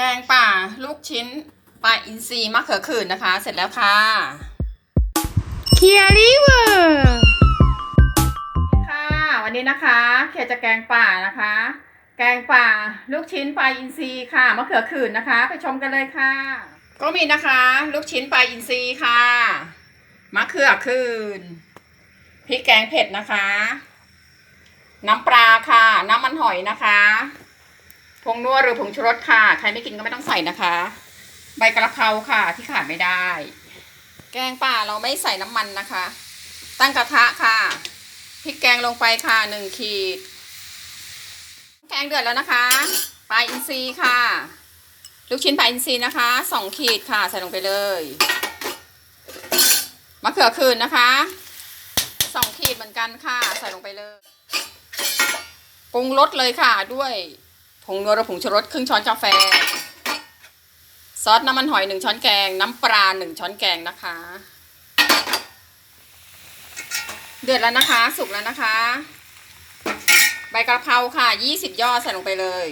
แกงป่าลูกชิ้นปลาอินทรีมะเขือขื่นนะคะ เสร็จแล้วค่ะเคียริเวอร์ค่ะ วันนี้นะคะเขียจะแกงป่านะคะ แกงป่าลูกชิ้นปลาอินทรีค่ะมะเขือขื่นนะคะ ไปชมกันเลยค่ะ ก็มีนะคะ ลูกชิ้นปลาอินทรีค่ะมะเขือขื่นพริกแกงเผ็ดนะคะ น้ำปลาค่ะ น้ำมันหอยนะคะผ งนัวหรือผงชูรสค่ะ ใครไม่กินก็ไม่ต้องใส่นะคะ ใบกระเพราค่ะที่ขาดไม่ได้ แกงป่าเราไม่ใส่น้ำมันนะคะ ตั้งกระทะค่ะพริกแกงลงไปค่ะหนึ่งขีด แกงเดือดแล้วนะคะปลาอินทรีค่ะ ลูกชิ้นปลาอินทรีนะคะสองขีดค่ะ ใส่ลงไปเลยมะเขือคืนนะคะสองขีดเหมือนกันค่ะ ใส่ลงไปเลยปรุงรสเลยค่ะด้วย ผงนัวหรือผงชูรสครึ่งช้อนกาแฟ ซอสน้ำมันหอยหนึ่งช้อนแกง น้ำปลาหนึ่งช้อนแกงนะคะ เดือดแล้วนะคะ สุกแล้วนะคะ ใบกระเพราค่ะ20ยอดใส่ลงไปเลย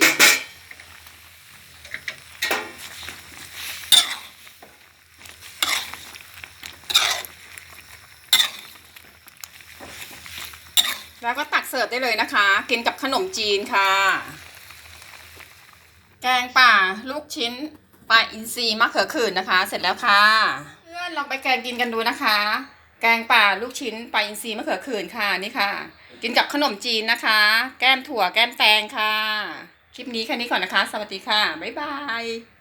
แล้วก็ตักเสิร์ฟได้เลยนะคะ กินกับขนมจีนค่ะ แกงป่าลูกชิ้นปลาอินทรีมะเขือขื่นนะคะ เสร็จแล้วค่ะ เพื่อนลองไปแกงกินกันดูนะคะ แกงป่าลูกชิ้นปลาอินทรีมะเขือขื่นค่ะนี่ค่ะ กินกับขนมจีนนะคะ แก้มถั่วแก้มแตงค่ะ คลิปนี้แค่นี้ก่อนนะคะ สวัสดีค่ะ บ๊ายบาย